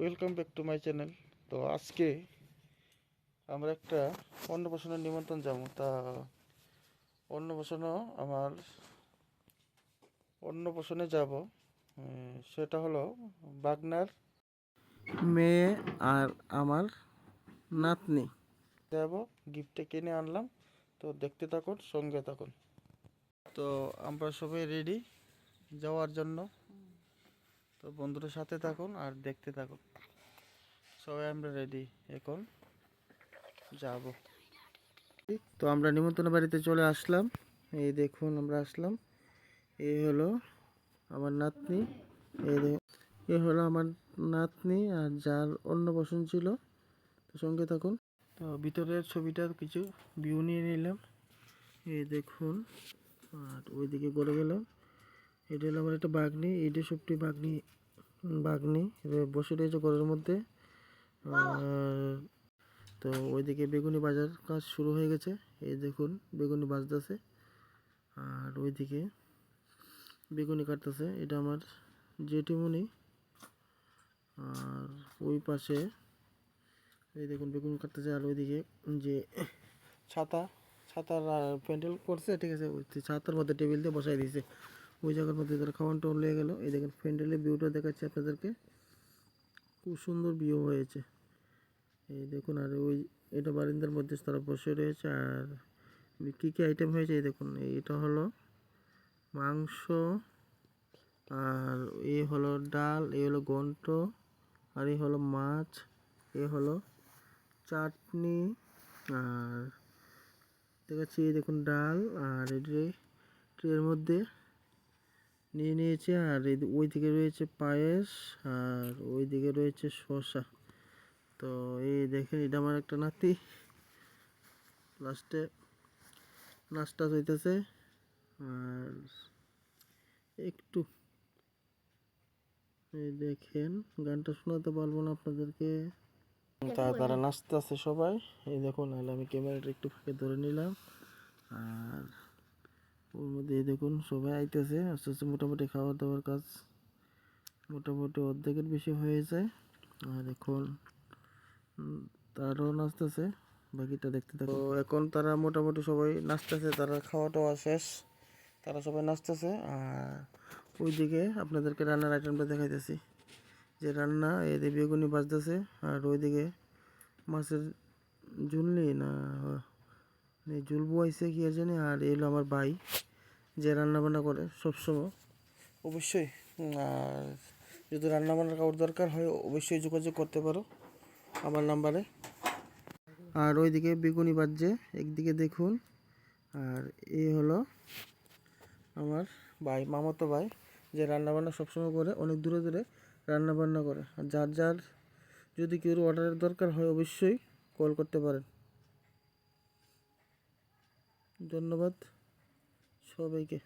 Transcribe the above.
Welcome back to my channel তো আজকে আমরা একটা অন্নপ্রাশনের নিমন্ত্রণ যাব তা অন্নপ্রাশনও আমার অন্নপ্রাশনে যাব। সেটা হলো বাগনার মেয়ে আর আমার নাতনি। যাব গিফটটা কিনে আনলাম। তো দেখতে থাকুন, সঙ্গে থাকুন। তো আমরা সবাই রেডি যাওয়ার জন্য। তো বন্ধুদের সাথে থাকুন আর দেখতে থাকুন। সবাই আমরা রেডি এখন যাব। তো আমরা নিমন্ত্রণ বাড়িতে চলে আসলাম। এই দেখুন আমরা আসলাম। এই হলো আমার নাতনি। এই এ হলো আমার নাতনি আর যার অন্নপ্রাশন ছিল। তো সঙ্গে থাকুন। তো ভিতরের ছবিটার কিছু ভিউ নিয়ে নিলাম। এই দেখুন, আর ওইদিকে গড়ে গেলাম। এটা হলো আমার একটা বাগনি এইটা সবটি বাগনি বাগনি বসে রয়েছে ঘরের মধ্যে। তো ওইদিকে বেগুনি বাজার কাজ শুরু হয়ে গেছে। এই দেখুন, বেগুনি বাজতেছে। আর ওইদিকে বেগুনি কাটতেছে। এটা আমার জেঠিমনি আর ওই পাশে এই দেখুন, বেগুন কাটতেছে। আর ওইদিকে যে ছাতা, ছাতার প্যান্ডেল করছে, ঠিক আছে? ওই ছাতার মধ্যে টেবিল দিয়ে বসাই দিয়েছে। ওই জায়গার মধ্যে তারা খাওয়ান টাওয়ান লেগে গেলো। এই দেখেন প্যান্ডেলের ভিউটা দেখাচ্ছি আপনাদেরকে। খুব সুন্দর ভিউ হয়েছে। এই দেখুন, আর ওই এটা বারিন্দার মধ্যে তারা বসে রয়েছে। আর কী কী আইটেম হয়েছে এই দেখুন, এটা হলো মাংস, আর এ হলো ডাল, এ হলো গন্ট আর এ হলো মাছ, এ হলো চাটনি, আর দেখাচ্ছি এই দেখুন ডাল, আর ট্রের মধ্যে নিয়ে নিয়েছে, আর ওই দিকে রয়েছে পায়েস, আর ওই দিকে রয়েছে শসা। তো এই দেখেন, এটা আমার একটা নাতি। লাস্টে নাস্তা হইতেছে, আর একটু। এই দেখেন, গানটা শোনাতে পারব না আপনাদেরকে। তা তারা নাচতে আছে সবাই। এই দেখুন, নাহলে আমি ক্যামেরাটা একটু ফাঁকে ধরে নিলাম, আর ওর মধ্যে দেখুন সবাই আইতেছে, আস্তে আস্তে মোটামুটি খাওয়া দাওয়ার কাজ মোটামুটি অর্ধেকের বেশি হয়ে যায় আর এখন তারাও নাচতেছে, বাকিটা দেখতে থাকো এখন তারা মোটামুটি সবাই নাচতেছে, তারা খাওয়া টাওয়া শেষ, তারা সবাই নাচতেছে। আর ওইদিকে আপনাদেরকে রান্নার আইটেমটা দেখাইতেছি। যে রান্না এদিকে বেগুনি বাজতেছে আর ওইদিকে মাছের ঝুলনি না এই ঝুল বইছে কি জানি, আর এলো আমার ভাই, যে রান্না বান্না করে সবসময়। অবশ্যই আর যদি রান্না বান্নার কাউর দরকার হয়, অবশ্যই যোগাযোগ করতে পারো আমার নাম্বারে। আর ওইদিকে বেগুনি বাজছে, একদিকে দেখুন। আর এই হলো আমার ভাই, মামাতো ভাই, যে রান্না বান্না সবসময় করে, অনেক দূরে দূরে রান্না বান্না করে। আর যার যার যদি কেউ অর্ডারের দরকার হয়, অবশ্যই কল করতে পারেন। ধন্যবাদ সবাইকে।